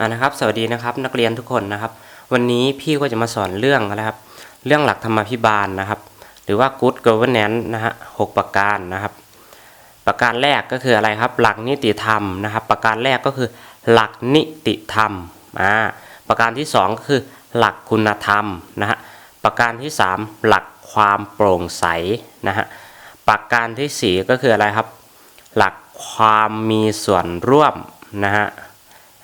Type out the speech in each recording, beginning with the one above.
อ่านะครับ สวัสดีนะครับนักเรียนทุกคนนะครับ วันนี้พี่ก็จะมาสอนเรื่องนะครับ เรื่องหลักธรรมาภิบาลนะครับ หรือว่า good governance นะฮะหกประการนะครับ ประการแรกก็คืออะไรครับ หลักนิติธรรมนะครับ ประการแรกก็คือหลักนิติธรรมอ่าประการที่สองก็คือ หลักคุณธรรมนะฮะประการที่สามหลักความโปร่งใสนะฮะประการที่สี่ก็คืออะไรครับ หลักความมีส่วนร่วมนะฮะ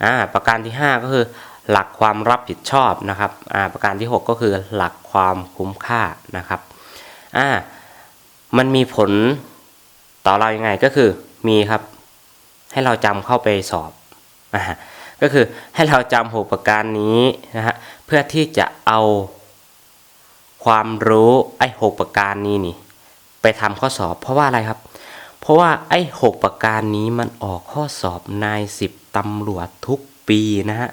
อ่าประการที่ 5 ก็คือ หลักความรับผิดชอบนะครับอ่าประการที่ 6 ก็คือหลักความคุ้มค่านะครับอ่ามันมีผลต่อเรายังไงก็คือมีครับ ให้เราจำเข้าไปสอบอ่าก็คือให้เราจำหกประการนี้นะฮะเพื่อที่จะเอาความรู้ไอ้หกประการนี้นี่ ไปทำข้อสอบ เพราะว่าอะไรครับ เพราะว่าไอ้หกประการนี้มันออกข้อสอบนายสิบ ตำรวจทุกปีนะฮะ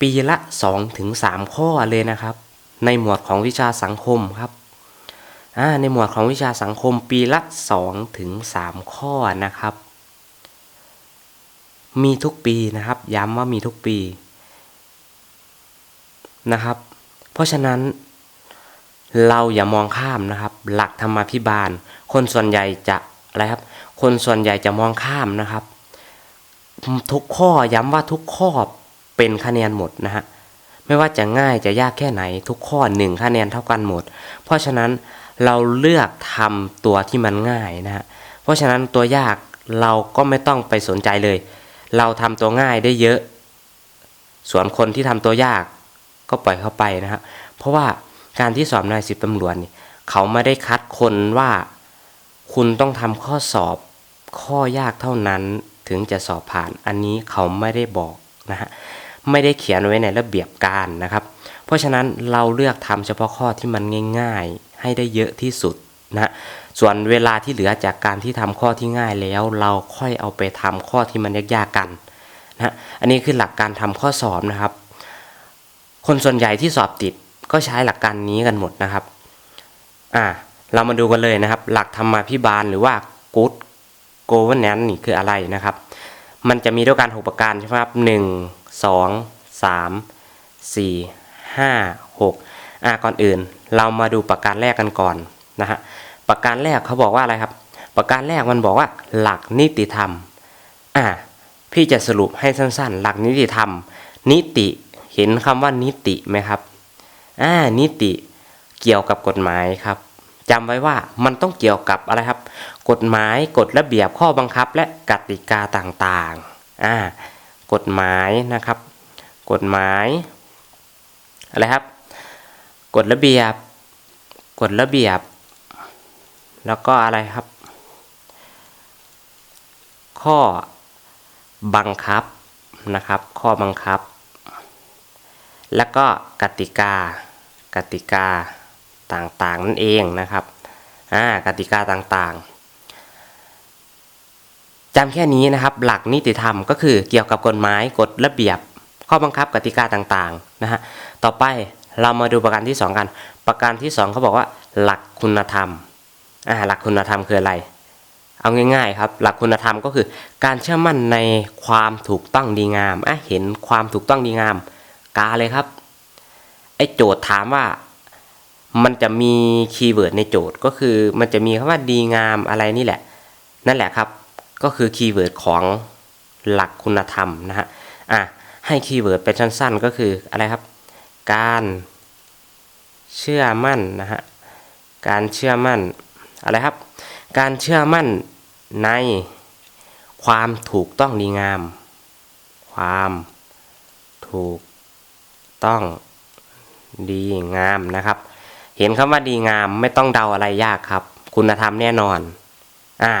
ปีละ2ถึง3ข้อเลยนะครับ ในหมวดของวิชาสังคมครับ ในหมวดของวิชาสังคมปีละ2ถึง3ข้อนะครับ มีทุกปีนะครับ ย้ำว่ามีทุกปีนะครับ เพราะฉะนั้นเราอย่ามองข้ามนะครับ หลักธรรมาภิบาล คนส่วนใหญ่จะอะไรครับ คนส่วนใหญ่จะมองข้ามนะครับ ทุกข้อย้ำว่าทุกข้อเป็นคะแนนหมดนะฮะไม่ว่าจะง่ายจะยากแค่ไหน ทุกข้อหนึ่งคะแนนเท่ากันหมด เพราะฉะนั้นเราเลือกทำตัวที่มันง่ายนะฮะเพราะฉะนั้นตัวยากเราก็ไม่ต้องไปสนใจเลย เราทำตัวง่ายได้เยอะ ส่วนคนที่ทำตัวยากก็ปล่อยเข้าไปนะฮะเพราะว่าการที่สอบนายสิบตำรวจนี่เขาไม่ได้คัดคนว่า คุณต้องทำข้อสอบข้อยากเท่านั้น ถึงจะสอบผ่าน อันนี้เขาไม่ได้บอกนะฮะไม่ได้เขียนไว้ในระเบียบการนะครับ เพราะฉะนั้นเราเลือกทำเฉพาะข้อที่มันง่าย ๆ ให้ได้เยอะที่สุดนะส่วนเวลาที่เหลือจากการที่ทำข้อที่ง่ายแล้ว เราค่อยเอาไปทำข้อที่มันยากๆกันนะอันนี้คือหลักการทำข้อสอบนะครับ คนส่วนใหญ่ที่สอบติดก็ใช้หลักการนี้กันหมดนะครับอ่าเรามาดูกันเลยนะครับ หลักธรรมาภิบาลหรือว่า good governance นี่คืออะไรนะครับ มันจะมีด้วยกัน 6 ประการใช่ไหมครับหนึ่งสองสามสี่ห้าหกอ่าก่อนอื่น เรามาดูประการแรกกันก่อนนะฮะประการแรกเขาบอกว่าอะไรครับ ประการแรกมันบอกว่า หลักนิติธรรมอ่าพี่จะสรุปให้สั้นๆ หลักนิติธรรม นิติเห็นคำว่านิติไหมครับอ่านิติเกี่ยวกับกฎหมายครับจำไว้ว่ามันต้องเกี่ยวกับอะไรครับ กฎหมายกฎระเบียบข้อบังคับและกติกาต่างๆอ่ากฎหมายนะครับ กฎหมายอะไรครับกฎระเบียบกฎระเบียบ แล้วก็อะไรครับ ข้อบังคับนะครับ ข้อบังคับ แล้วก็กติกา กติกาต่างๆ นั่นเองนะครับอ่ากติกาต่างๆ จำแค่นี้นะครับ หลักนิติธรรมก็คือเกี่ยวกับกฎหมายกฎระเบียบ ข้อบังคับกติกาต่างๆนะฮะต่อไปเรามาดูประการที่ 2 กัน ประการที่ 2เขาบอกว่าหลักคุณธรรมอ่าหลักคุณธรรมคืออะไร เอาง่ายๆครับ หลักคุณธรรมก็คือ การเชื่อมั่นในความถูกต้องดีงามอะเห็นความถูกต้องดีงาม กาเลยครับไอ้โจทย์ถามว่ามันจะมีคีย์เวิร์ดในโจทย์ก็คือ มันจะมีคำว่าดีงามอะไรนี่แหละ นั่นแหละครับ ก็คือคีย์เวิร์ดของหลักคุณธรรมนะฮะอะให้คีย์เวิร์ดเป็นสั้นๆ ก็คืออะไรครับ การเชื่อมั่นนะฮะการเชื่อมั่นอะไรครับ การเชื่อมั่นในความถูกต้องดีงาม ความถูกต้องดีงามนะครับ เห็นคำว่าดีงามไม่ต้องเดาอะไรยากครับ คุณธรรมแน่นอน อ่า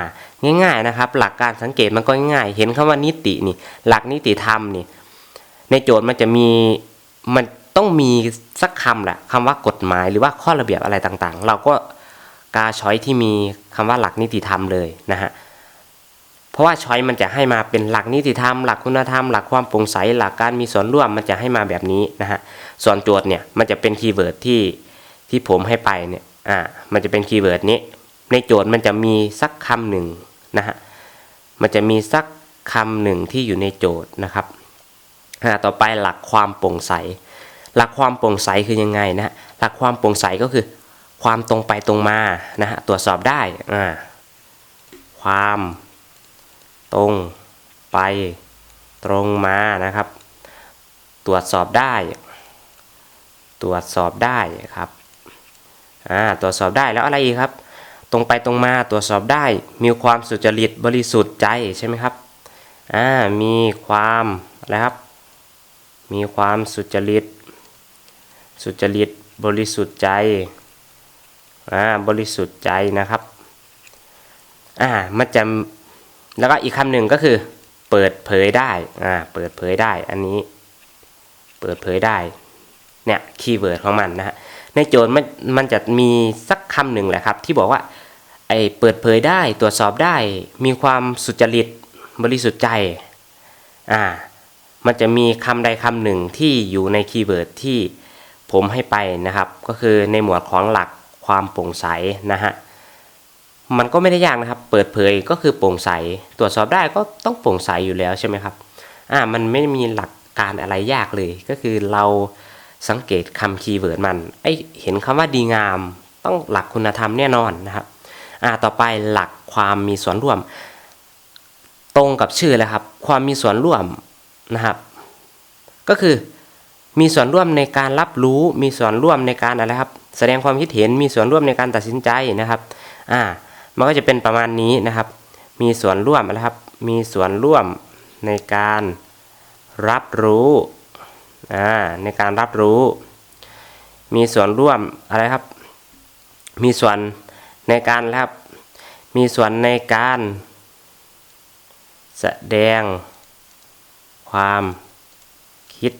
ง่ายๆนะครับ หลักการสังเกตมันก็ง่ายๆเห็นคำว่านิตินี่ หลักนิติธรรมนี่ ในโจทย์มันจะมีมันต้องมีสักคำแหละคำว่ากฎหมายหรือว่าข้อระเบียบอะไรต่างๆ เราก็กาช้อยที่มีคำว่าหลักนิติธรรมเลยนะฮะเพราะว่าช้อยมันจะให้มาเป็นหลักนิติธรรม หลักคุณธรรม หลักความโปร่งใสหลักการมีส่วนร่วมมันจะให้มาแบบนี้นะฮะส่วนโจทย์เนี่ยมันจะเป็นคีย์เวิร์ดที่ที่ผมให้ไปเนี่ยอ่ามันจะเป็นคีย์เวิร์ดนี้ ในโจทย์มันจะมีสักคำหนึ่งนะฮะมันจะมีสักคำหนึ่งที่อยู่ในโจทย์นะครับต่อไปหลักความโปร่งใส หลักความโปร่งใสคือยังไงนะฮะหลักความโปร่งใสก็คือ ความตรงไปตรงมานะฮะตรวจสอบได้อ่าความตรงไปตรงมานะครับ ตรวจสอบได้ ตรวจสอบได้ครับอ่าตรวจสอบได้แล้วอะไรอีกครับ ตรงไปตรงมาตรวจสอบได้ มีความสุจริตบริสุทธิ์ใจใช่ไหมครับอ่ามีความอะไรครับ มีความสุจริต สุจริตบริสุทธิ์ใจอ่าบริสุทธิ์ใจนะครับอ่ามันจะแล้วก็อีกคำหนึ่งก็คือเปิดเผยได้อ่าเปิดเผยได้อันนี้ เปิดเผยได้เนี่ยคีย์เวิร์ดของมันนะฮะ ในโจทย์มันมันจะมีสักคำหนึ่งแหละครับ ที่บอกว่าไอ้เปิดเผยได้ตรวจสอบได้ มีความสุจริตบริสุทธิ์ใจอ่ามันจะมีคำใดคำหนึ่งที่อยู่ในคีย์เวิร์ดที่ผมให้ไปนะครับ ก็คือในหมวดของหลักความโปร่งใสนะฮะมันก็ไม่ได้ยากนะครับ เปิดเผยก็คือโปร่งใส ตรวจสอบได้ก็ต้องโปร่งใสอยู่แล้วใช่ไหมครับอ่ามันไม่มีหลักการอะไรยากเลย ก็คือเรา สังเกตคำคีย์เวิร์ดมันไอเห็นคำว่าดีงาม ต้องหลักคุณธรรมแน่นอนนะครับอ่าต่อไปหลักความมีส่วนร่วม ตรงกับชื่อเลยครับ ความมีส่วนร่วมนะครับ ก็คือมีส่วนร่วมในการรับรู้มีส่วนร่วมในการอะไรครับ แสดงความคิดเห็นมีส่วนร่วมในการตัดสินใจนะครับอ่ามันก็จะเป็นประมาณนี้นะครับ มีส่วนร่วมนะครับ มีส่วนร่วมในการรับรู้ ในการรับรู้ มีส่วนร่วมอะไรครับ มีส่วนในการครับ มีส่วนในการแสดงความคิด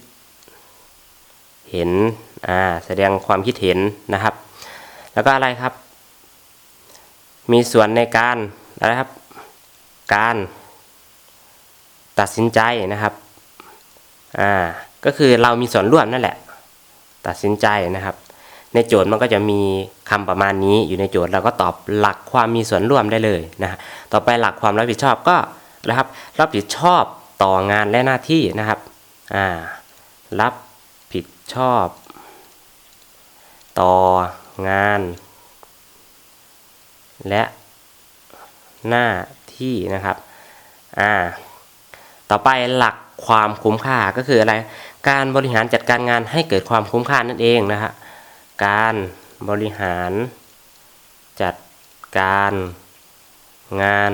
เห็น อ่า แสดงความคิดเห็นนะครับ แล้วก็อะไรครับ มีส่วนในการอะไรครับ การตัดสินใจนะครับ อ่า ก็คือเรามีส่วนร่วมนั่นแหละ ตัดสินใจนะครับ ในโจทย์มันก็จะมีคำประมาณนี้อยู่ในโจทย์เราก็ตอบหลักความมีส่วนร่วมได้เลยนะฮะต่อไปหลักความรับผิดชอบก็นะครับรับผิดชอบต่องานและหน้าที่นะครับอ่ารับผิดชอบ ต่องาน และหน้าที่นะครับอ่าต่อไปหลัก ความคุ้มค่าก็คืออะไร การบริหารจัดการงานให้เกิดความคุ้มค่านั่นเองนะฮะการบริหารจัดการงาน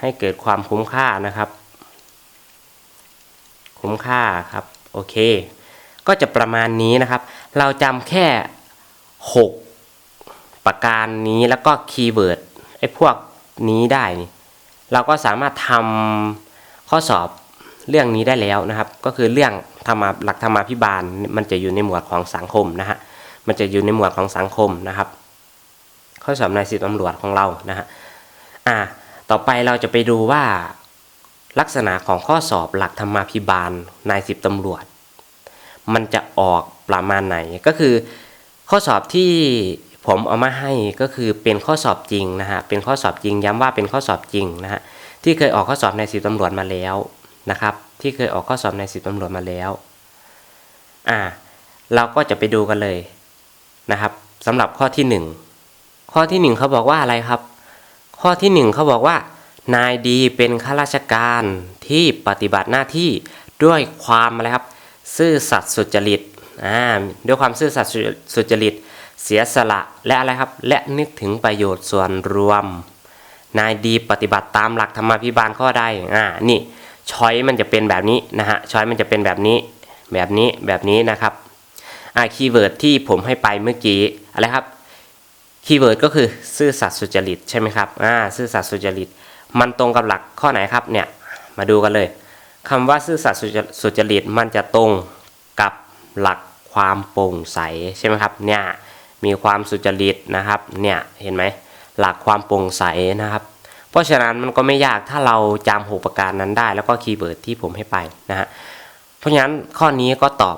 ให้เกิดความคุ้มค่านะครับ คุ้มค่าครับโอเค ก็จะประมาณนี้นะครับ เราจำแค่ 6 ประการนี้แล้วก็คีย์เวิร์ดไอ้พวกนี้ได้นี่เราก็สามารถทำข้อสอบ เรื่องนี้ได้แล้วนะครับ ก็คือเรื่องธรรมะหลักธรรมาภิบาลมันจะอยู่ในหมวดของสังคมนะฮะมันจะอยู่ในหมวดของสังคมนะครับ ข้อสอบนายสิบตำรวจของเรานะฮะอ่าต่อไปเราจะไปดูว่าลักษณะของข้อสอบหลักธรรมาภิบาลนายสิบตำรวจ มันจะออกประมาณไหนก็คือ ข้อสอบที่ผมเอามาให้ก็คือเป็นข้อสอบจริงนะฮะเป็นข้อสอบจริงย้ำว่าเป็นข้อสอบจริงนะฮะที่เคยออกข้อสอบในสิบตำรวจมาแล้วนะครับ ที่เคยออกข้อสอบในสิบตำรวจมาแล้ว อ่า เราก็จะไปดูกันเลยนะครับสำหรับข้อที่หนึ่งข้อที่หนึ่งเขาบอกว่าอะไรครับ ข้อที่หนึ่งเขาบอกว่า นายดีเป็นข้าราชการที่ปฏิบัติหน้าที่ด้วยความอะไรครับ ซื่อสัตย์สุจริตอ่าด้วยความซื่อสัตย์สุจริต เสียสละและอะไรครับ และนึกถึงประโยชน์ส่วนรวม นายดีปฏิบัติตามหลักธรรมาภิบาลข้อใดอ่านี่ ช้อยมันจะเป็นแบบนี้นะฮะช้อยมันจะเป็นแบบนี้แบบนี้แบบนี้นะครับอ่าคีย์เวิร์ดที่ผมให้ไปเมื่อกี้อะไรครับคีย์เวิร์ดก็คือซื่อสัตย์สุจริตใช่ไหมครับอ่าซื่อสัตย์สุจริต มันตรงกับหลักข้อไหนครับเนี่ยมาดูกันเลยคำว่าซื่อสัตย์สุจริตมันจะตรงกับหลักความโปร่งใสใช่ไหมครับเนี่ยมีความสุจริตนะครับเนี่ยเห็นไหมหลักความโปร่งใสนะครับ เพราะฉะนั้นมันก็ไม่ยากถ้าเราจำหกประการนั้นได้ แล้วก็คีย์เวิร์ดที่ผมให้ไปนะฮะเพราะฉะนั้นข้อนี้ก็ตอบ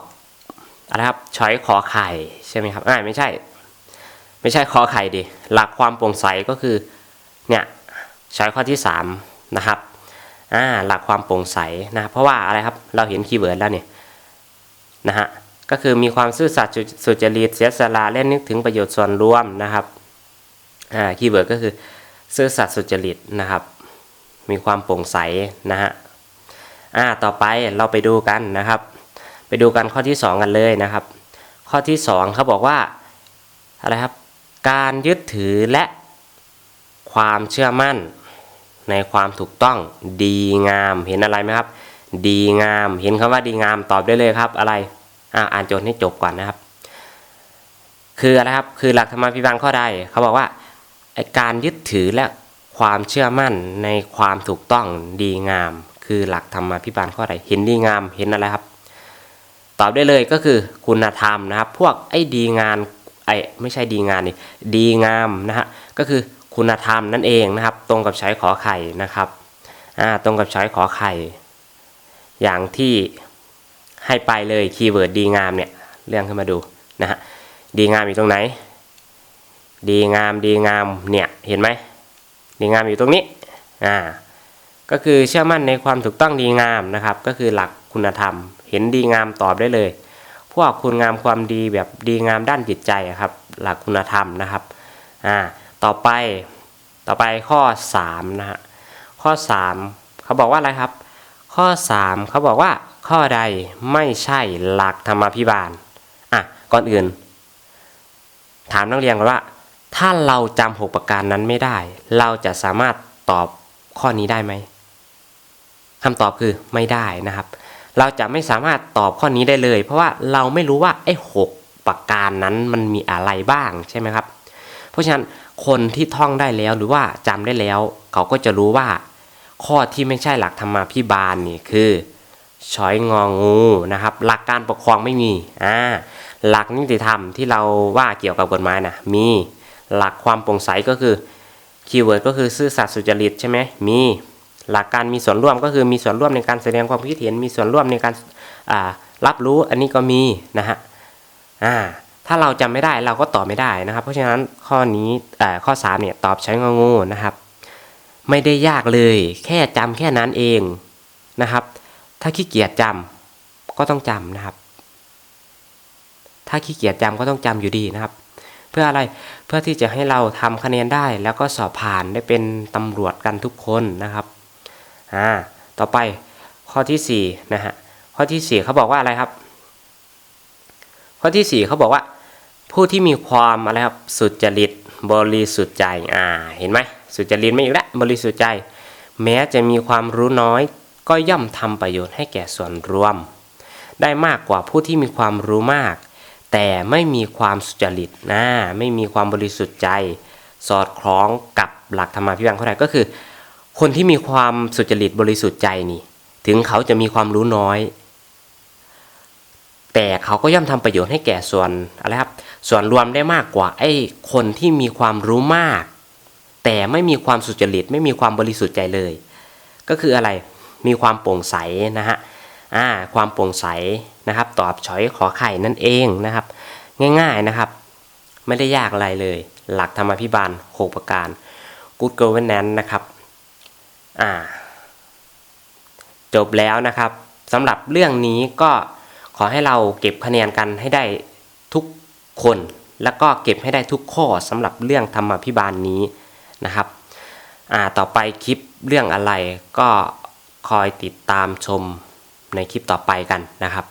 อะไรครับช้อยขอไข่ใช่ไหมครับอ่าไม่ใช่ ไม่ใช่คอไข่ดิหลักความโปร่งใสก็คือเนี่ยช้อยข้อที่3นะครับอ่าหลักความโปร่งใสนะเพราะว่าอะไรครับเราเห็นคีย์เวิร์ดแล้วเนี่ยนะฮะก็คือมีความซื่อสัตย์สุจริตเสียสละและนึกถึงประโยชน์ส่วนรวมนะครับอ่าคีย์เวิร์ดก็คือ ซื่อสัตย์สุจริตนะครับ มีความโปร่งใสนะฮะอ่าต่อไปเราไปดูกันนะครับ ไปดูกันข้อที่ 2 กันเลยนะครับ ข้อที่2เขาบอกว่าอะไรครับ การยึดถือและความเชื่อมั่นในความถูกต้องดีงามเห็นอะไรไหมครับ ดีงามเห็นคำว่าดีงามตอบได้เลยครับอะไรอ่าอ่านโจทย์ให้จบก่อนนะครับ คืออะไรครับคือหลักธรรมพิบาลข้อใดเขาบอกว่า การยึดถือและความเชื่อมั่นในความถูกต้องดีงาม คือหลักธรรมพิบาลข้อใดเห็นดีงามเห็นอะไรครับ ตอบได้เลยก็คือคุณธรรมนะครับ พวกไอ้ดีงานไอ้ไม่ใช่ดีงานนี่ดีงามนะฮะก็คือคุณธรรมนั่นเองนะครับ ตรงกับใช้ขอไข่นะครับอ่าตรงกับใช้ขอไข่ อย่างที่ให้ไปเลยคีย์เวิร์ดดีงามเนี่ยเรื่องขึ้นมาดูนะฮะดีงามอยู่ตรงไหน ดีงามดีงามเนี่ยเห็นไหมดีงามอยู่ตรงนี้อ่าก็คือเชื่อมั่นในความถูกต้องดีงามนะครับ ก็คือหลักคุณธรรม เห็นดีงามตอบได้เลย พวกคุณงามความดีแบบดีงามด้านจิตใจครับ หลักคุณธรรมนะครับอ่าต่อไปต่อไปข้อ3นะฮะข้อ 3 เขาบอกว่าอะไรครับ ข้อ 3 เขาบอกว่าข้อใดไม่ใช่หลักธรรมาภิบาลอะก่อนอื่น ถามนักเรียนก่อนว่า ถ้าเราจำหกประการนั้นไม่ได้ เราจะสามารถตอบข้อนี้ได้ไหมคำตอบคือไม่ได้นะครับ เราจะไม่สามารถตอบข้อนี้ได้เลย เพราะว่าเราไม่รู้ว่าไอ้หกประการนั้นมันมีอะไรบ้างใช่ไหมครับ เพราะฉะนั้นคนที่ท่องได้แล้วหรือว่าจำได้แล้ว เขาก็จะรู้ว่า ข้อที่ไม่ใช่หลักธรรมาภิบาลนี่คือช้อยงองูนะครับ หลักการปกครองไม่มีอ่าหลักนิติธรรมที่เราว่าเกี่ยวกับกฎหมายนะมี หลักความโปร่งใสก็คือคีย์เวิร์ดก็คือซื่อสัตย์สุจริตใช่ไหมมีหลักการมีส่วนร่วมก็คือมีส่วนร่วมในการแสดงความคิดเห็นมีส่วนร่วมในการรับรู้อันนี้ก็มีนะฮะอ่าถ้าเราจำไม่ได้เราก็ตอบไม่ได้นะครับ เพราะฉะนั้นข้อนี้ข้อ3เนี่ยตอบใช้งองูนะครับ ไม่ได้ยากเลยแค่จำแค่นั้นเองนะครับ ถ้าขี้เกียจจำก็ต้องจำนะครับ ถ้าขี้เกียจจำก็ต้องจำอยู่ดีนะครับ เพื่ออะไรเพื่อที่จะให้เราทำคะแนนได้ แล้วก็สอบผ่านได้เป็นตำรวจกันทุกคนนะครับอ่าต่อไปข้อที่4นะฮะข้อที่4เขาบอกว่าอะไรครับ ข้อที่4เขาบอกว่า ผู้ที่มีความอะไรครับสุจริตบริสุทธิ์ใจอ่าเห็นไหมสุจริตไม่อีกแล้วบริสุทธิ์ใจ แม้จะมีความรู้น้อย ก็ย่อมทำประโยชน์ให้แก่ส่วนรวม ได้มากกว่าผู้ที่มีความรู้มาก แต่ไม่มีความสุจริตนะไม่มีความบริสุทธิ์ใจ สอดคล้องกับหลักธรรมาภิบาลข้อใดก็คือ คนที่มีความสุจริตบริสุทธิ์ใจนี่ ถึงเขาจะมีความรู้น้อย แต่เขาก็ย่อมทำประโยชน์ให้แก่ส่วนอะไรครับส่วนรวมได้มากกว่าไอ้คนที่มีความรู้มาก แต่ไม่มีความสุจริตไม่มีความบริสุทธิ์ใจเลย ก็คืออะไรมีความโปร่งใสนะฮะ อ่าความโปร่งใสนะครับ ตอบช้อยขอไข่นั่นเองนะครับ ง่ายๆนะครับ ไม่ได้ยากอะไรเลย หลักธรรมพิบาล 6 ประการ Good Governance นะครับอ่าจบแล้วนะครับสำหรับเรื่องนี้ก็ขอให้เราเก็บคะแนนกันให้ได้ทุกคน แล้วก็เก็บให้ได้ทุกข้อสำหรับเรื่องธรรมพิบาลนี้นะครับอ่าต่อไปคลิปเรื่องอะไรก็คอยติดตามชม ในคลิปต่อไปกันนะครับ